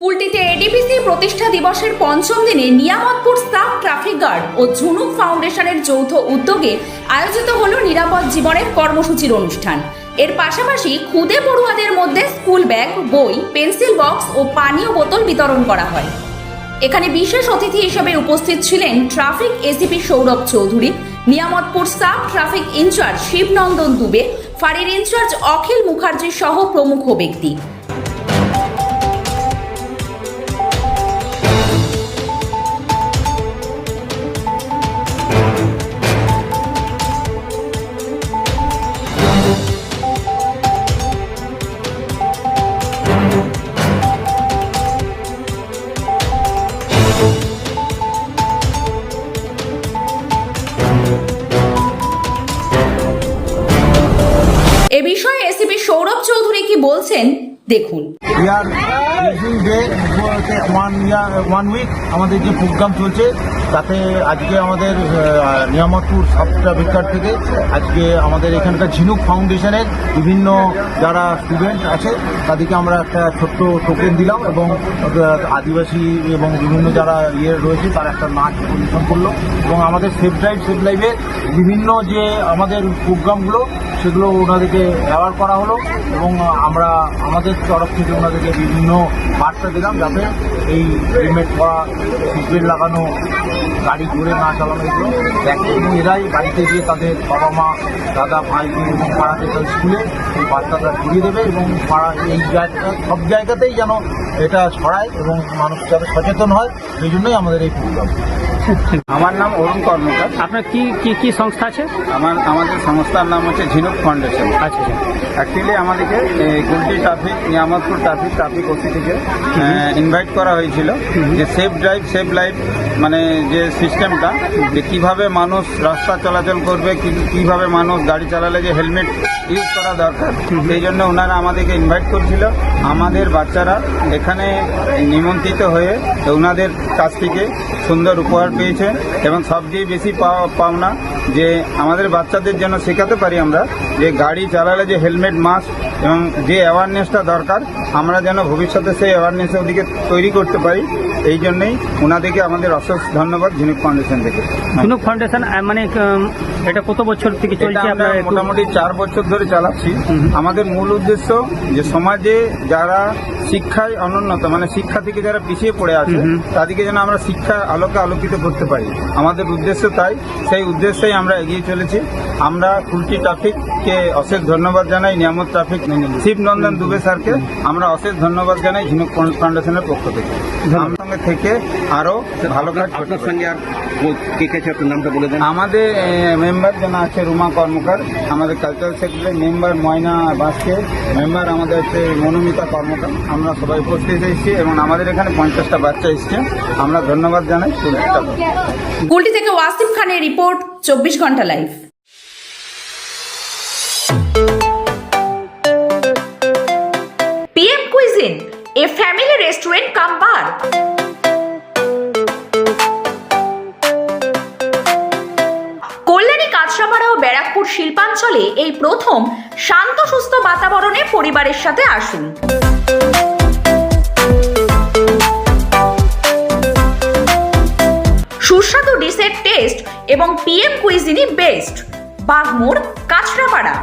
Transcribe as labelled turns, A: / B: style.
A: কুলটিতে ADPC প্রতিষ্ঠা দিবসের পঞ্চম দিনে নিয়ামতপুর সাব ট্রাফিক গার্ড ও ঝুনুক ফাউন্ডেশনের যৌথ উদ্যোগে আয়োজিত হল নিরাপদ জীবনের কর্মসূচির অনুষ্ঠান। এর পাশাপাশি খুদে পড়ুয়াদের মধ্যে স্কুল ব্যাগ, বই, পেন্সিল বক্স ও পানীয় বোতল বিতরণ করা হয়। এখানে বিশেষ অতিথি হিসেবে উপস্থিত ছিলেন traffic ACP Sourav Chowdhury, Niyamatpur sub traffic incharge Shibnandan Dubey ফাঁড়ির ইনচার্জ অখিল মুখার্জি সহ প্রমুখ ব্যক্তি। সৌরভ চৌধুরী কি বলছেন? দেখুন।
B: ওয়ান ওয়ান উইক আমাদের যে প্রোগ্রাম চলছে, তাতে আজকে আমাদের নিয়ামতপুর সাতটা বিকার থেকে আজকে আমাদের এখানকার ঝিনুক ফাউন্ডেশনের বিভিন্ন যারা স্টুডেন্ট আছে, তাদেরকে আমরা একটা ছোট্ট টোকেন দিলাম এবং আদিবাসী এবং বিভিন্ন যারা ইয়ে রয়েছে, তারা একটা নাচ পরিবেশন করল। এবং আমাদের সেফ ড্রাইভ সেফ লাইভে বিভিন্ন যে আমাদের প্রোগ্রামগুলো সেগুলো ওনাদেরকে অ্যাওয়ার করা হলো এবং আমরা, আমাদের তরফ থেকে ওনাদেরকে বিভিন্ন বার্তা দিলাম যাতে এই হেলমেট পরা সিটবেল্ট লাগানো গাড়ি ঘুরে না চালানো এগুলো। এবং এরাই বাড়িতে গিয়ে তাদের বাবা মা, দাদা, ভাই এবং পাড়াতে তাদের স্কুলে এই বার্তাটা ঘুরিয়ে দেবে এবং পাড়া এই জায়গাটা, সব জায়গাতেই যেন এটা ছড়ায় এবং মানুষ যাতে সচেতন হয়, সেই জন্যই আমাদের এই প্রোগ্রাম
C: আমার নাম অরুণ কর্মকার।
D: আপনার কি কি কি সংস্থা আছে?
C: আমার আমাদের সংস্থার নাম হচ্ছে ঝিনুক ফাউন্ডেশন।
D: আচ্ছা আচ্ছা।
C: অ্যাকচুয়ালি আমাদেরকে এই গুলটি traffic Niyamatpur traffic traffic OC থেকে ইনভাইট করা হয়েছিল যে সেফ ড্রাইভ সেফ লাইফ মানে যে সিস্টেমটা যে কীভাবে মানুষ রাস্তা চলাচল করবে কীভাবে মানুষ গাড়ি চালালে যে হেলমেট ইউজ করা দরকার সেই জন্য ওনারা আমাদেরকে ইনভাইট করছিল। আমাদের বাচ্চারা এখানে নিমন্ত্রিত হয়ে ওনাদের কাছ থেকে সুন্দর উপহার পেয়েছে এবং সবচেয়ে বেশি পাওয়া- পাওনা যে আমাদের বাচ্চাদের যেন শেখাতে পারি আমরা যে গাড়ি চালালে যে হেলমেট মাস্ক এবং যে অ্যাওয়ারনেসটা দরকার আমরা যেন ভবিষ্যতে সেই অ্যাওয়ারনেস ওদিকে তৈরি করতে পারি এই জন্যই ওনাদেরকে আমাদের অশেষ ধন্যবাদ ঝিনুক ফাউন্ডেশন থেকে।
D: ঝিনুক ফাউন্ডেশন মানে এটা কত বছর থেকে চলছে
C: আমরা মোটামুটি চার বছর ধরে চালাচ্ছি। আমাদের মূল উদ্দেশ্য যে সমাজে যারা শিক্ষায় অনুন্নত মানে শিক্ষা থেকে যারা পিছিয়ে পড়ে আছে তাদেরকে যেন আমরা শিক্ষা আলোকে আলোকিত করতে পারি। আমাদের উদ্দেশ্য তাই। সেই উদ্দেশ্যেই আমরা এগিয়ে চলেছি। আমরা কুলটি ট্রাফিককে অশেষ ধন্যবাদ জানাই নিয়ামত ট্রাফিক শিবনন্দন দুবে স্যারকে আমরা অশেষ ধন্যবাদ জানাই ঝিনুক ফাউন্ডেশনের পক্ষ থেকে। আমার সঙ্গে থেকে আরও ভালো কাজ
E: আপনার সঙ্গে আর কে কে আছে আপনার নামটা বলে দেন।
C: আমাদের মেম্বার যেন আছে রুমা কর্মকার। আমাদের কালচারাল সেক্রেটারি মেম্বার ময়না বাসকে। মেম্বার আমাদের হচ্ছে মনোমিতা কর্মকার। আমরা সবাই উপস্থিত এসেছি এবং আমাদের এখানে পঞ্চাশটা বাচ্চা এসছে। আমরা ধন্যবাদ জানাই।
A: কুলটি থেকে ওয়াসিম খানের রিপোর্ট, চব্বিশ ঘণ্টা live. PM cuisine a family restaurant cum bar Kalyani ও ব্যারাকপুর শিল্পাঞ্চলে এই প্রথম শান্ত, সুস্থ বাতাবরণে পরিবারের সাথে আসুন। সুস্বাদু ডিশের টেস্ট এবং PM cuisine best Bagmore Kanchrapara.